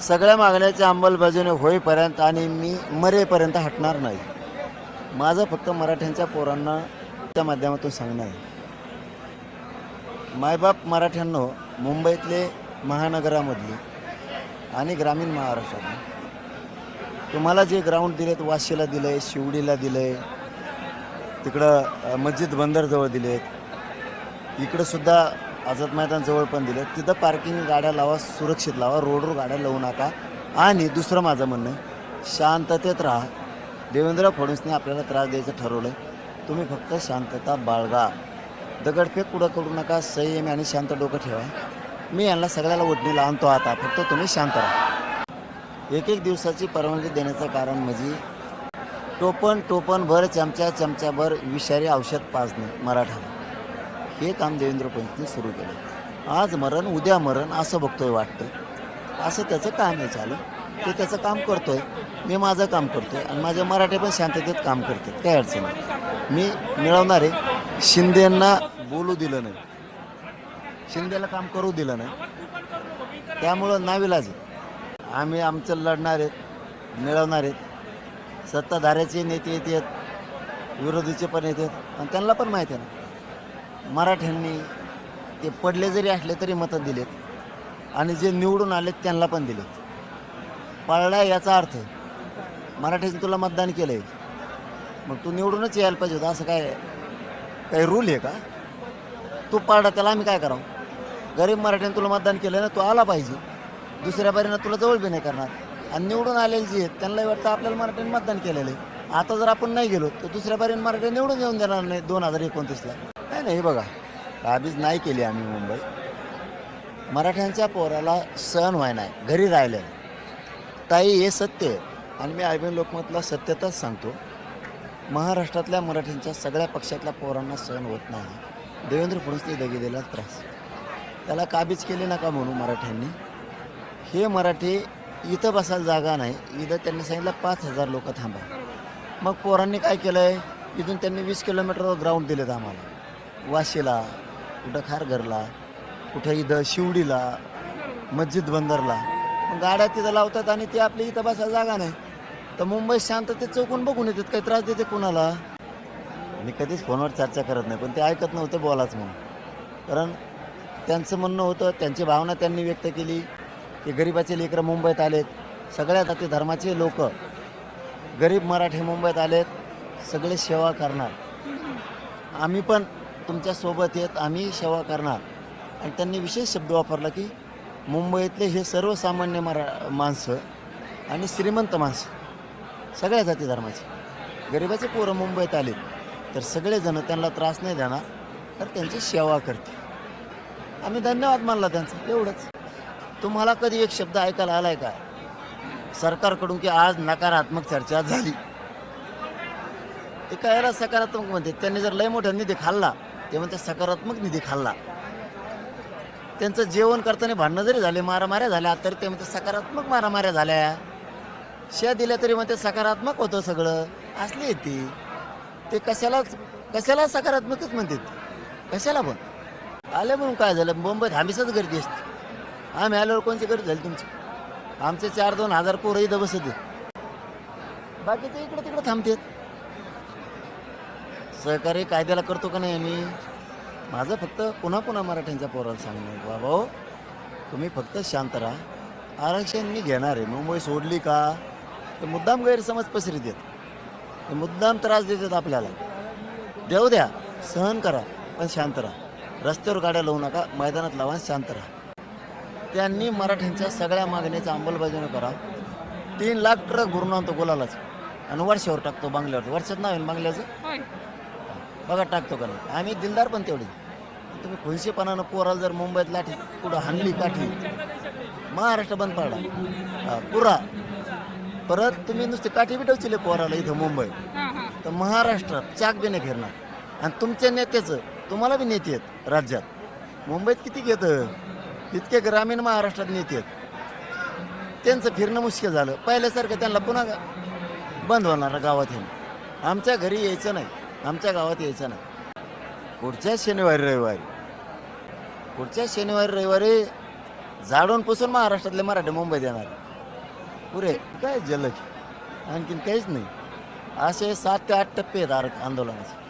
सगळ्या मागण्याच्या अंमलबजावणी होईपर्यंत आणि मी मरेपर्यंत हटणार नाही. माझं फक्त मराठ्यांच्या पोरांना त्या माध्यमातून सांगणं आहे. मायबाप मराठ्यांनो मुंबईतले महानगरामधले आणि ग्रामीण महाराष्ट्रातले. तुम्हाला जे ग्राउंड दिलेत वाशीला दिलं आहे शिवडीला दिलं आहे तिकडं मस्जिद बंदरजवळ दिलेत. आहेत इकडंसुद्धा आझाद मैदानजवळ पण दिलं तिथं पार्किंग गाड्या लावा सुरक्षित लावा रोडवर गाड्या लावू नका. आणि दुसरं माझं म्हणणं शांततेत राहा. देवेंद्र फडणवीसने आपल्याला त्रास द्यायचं ठरवलं तुम्ही फक्त शांतता बाळगा. दगडफेक कुठं करू नका संयम आणि शांत डोकं ठेवा. मी यांना सगळ्याला ओढणीला आणतो आता. फक्त तुम्ही शांत राहा. एक एक दिवसाची परवानगी देण्याचं कारण म्हणजे टोपण टोपणभर चमच्या चमचा चमचाभर विषारी औषध पाजणे मराठाला हे काम देवेंद्र पंतने सुरू केलं. आज मरण उद्या मरण असं बघतोय वाटतं असं त्याचं काम आहे चालू. ते त्याचं काम करतोय. मी माझं काम करतोय आणि माझ्या मराठी पण शांततेत काम करते काही अडचण नाही. मी मिळवणार आहे. शिंदेंना बोलू दिलं नाही. शिंदेला काम करू दिलं नाही. त्यामुळं नाविलाज आम्ही आमचं लढणार आहेत मिळवणार आहेत सत्ताधाऱ्याचे नेते येतात विरोधीचे पण येतात आणि त्यांना पण माहिती आहे ना. मराठ्यांनी ते पडले जरी असले तरी मतं दिलेत. आणि जे निवडून आलेत त्यांना पण दिलेत. पळला याचा अर्थ मराठ्याने तुला मतदान केलं आहे मग तू निवडूनच यायला पाहिजे होतं असं काय काही रूल आहे का? तू पाळला त्याला आम्ही काय करावं? गरीब मराठीने तुला मतदान केलं ना तू आला पाहिजे. दुसऱ्या बारीनं तुला जवळ बी नाही करणार. आणि निवडून आलेले जे आहेत त्यांनाही वाटतं आपल्याला मराठीने मतदान केलेलं आहे. आता जर आपण नाही गेलो तर दुसऱ्या बारीनं मराठी निवडून येऊन देणार नाही दोन हजार एकोणतीसला. नाही हे बघा. काबीज नाही केली आम्ही मुंबई. मराठ्यांच्या पोराला सहन व्हाय नाही. घरी राहिले ताई हे सत्य आहे. आणि मी आयबीन लोकमतला सत्यताच सांगतो. महाराष्ट्रातल्या मराठ्यांच्या सगळ्या पक्षातल्या पोरांना सहन होत नाही. देवेंद्र फडणवीसने दगी दिला त्रास. त्याला काबीज केले नका म्हणू मराठ्यांनी. हे मराठी इथं बसायला जागा नाही. इथं त्यांनी सांगितलं पाच हजार लोक थांबा. मग पोरांनी काय केलं आहे इथून त्यांनी वीस किलोमीटरवर ग्राउंड दिलेत आम्हाला. वाशीला कुठं खारघरला कुठं इथं शिवडीला मस्जिद बंदरला. गाड्या तिथं लावतात आणि ते आपली इथं बसायला जागा नाही. तर मुंबईत शांततेत चौकून बघून येतात काही त्रास देते कुणाला? मी कधीच फोनवर चर्चा करत नाही पण ते ऐकत नव्हतं बोलाच म्हणून. कारण त्यांचं म्हणणं होतं त्यांची भावना त्यांनी व्यक्त केली की गरिबाचे लेकरं मुंबईत आलेत सगळ्या जाती धर्माचे लोक गरीब मराठी मुंबईत आलेत सगळे सेवा करणार. आम्ही पण तुमच्यासोबत येत आम्ही सेवा करणार. आणि त्यांनी विशेष शब्द वापरला की मुंबईतले हे सर्वसामान्य मरा माणसं आणि श्रीमंत माणसं सगळ्या जाती धर्माचे. गरिबाचे पोरं मुंबईत आलेत तर सगळेजण त्यांना त्रास नाही देणार तर त्यांची सेवा करते आम्ही धन्यवाद मानला त्यांचा एवढंच. तुम्हाला कधी एक शब्द ऐकायला आलाय का? सरकारकडून की आज नकारात्मक चर्चा झाली. ते कायला सकारात्मक म्हणते त्यांनी जर लय मोठा निधी खाल्ला ते म्हणते सकारात्मक निधी खाल्ला. त्यांचं जेवण करताना भांडणं जरी झाले मारामाऱ्या झाल्या तरी ते म्हणते सकारात्मक मारामाऱ्या झाल्या. शे दिल्या तरी म्हणते सकारात्मक होतं सगळं. असली येते ती. ते कशालाच कशाला सकारात्मकच म्हणतात? कशाला पण? आले म्हणून काय झालं? मुंबईत हमीसच गर्दी असते. आम्ही आल्यावर कोणची गर्दी झाली तुमची? आमचे चार दोन हजार पोरं इथं बसत बाकी बाकीचे इकडं तिकडं थांबतात. सहकारी कायद्याला करतो का नाही आम्ही? माझं फक्त पुन्हा पुन्हा मराठ्यांच्या पोराला सांगणं बाबा हो तुम्ही फक्त शांत राहा. आरक्षण मी घेणार आहे. मुंबई सोडली का? तर मुद्दाम गैरसमज पसरी देत ते मुद्दाम त्रास देतात आपल्याला. देऊ द्या. सहन करा पण शांत राहा. रस्त्यावर गाड्या लावू नका. मैदानात लावा शांत राहा. त्यांनी मराठ्यांच्या सगळ्या मागण्याची अंमलबजावणी करा. तीन लाख ट्रक भरून आणतो गोलालाच. आणि वर्षावर टाकतो बांगल्यावर वर्षात नाव आहे बांगल्याचं? बघा टाकतो का नाही? आम्ही दिलदार पण तेवढे. तुम्ही खुलशेपणानं पोराला जर मुंबईत लाठी पुढं हाणली काठी महाराष्ट्र बंद पाडा. हा, पुरा. परत तुम्ही नुसते काठी बिटवचिले पोराला इथं मुंबईत. हां. तर महाराष्ट्रात चाक बी नाही फिरणार. आणि तुमच्या नेत्याचं तुम्हाला बी नेते आहेत राज्यात. मुंबईत किती घेतं? इतके ग्रामीण महाराष्ट्रात नेते आहेत. त्यांचं फिरणं मुश्किल झालं. पहिल्यासारखं त्यांना पुन्हा बंद होणार गावात येणं. आमच्या घरी यायचं नाही. आमच्या गावात यायचं नाही. पुढच्या शनिवारी रविवारी. पुढच्या शनिवारी रविवारी झाडून पुसून महाराष्ट्रातले मराठी मुंबईत येणार. पुरे. काय जलद? आणखीन काहीच नाही. असे सात ते आठ टप्पे आहेत आंदोलनाचे.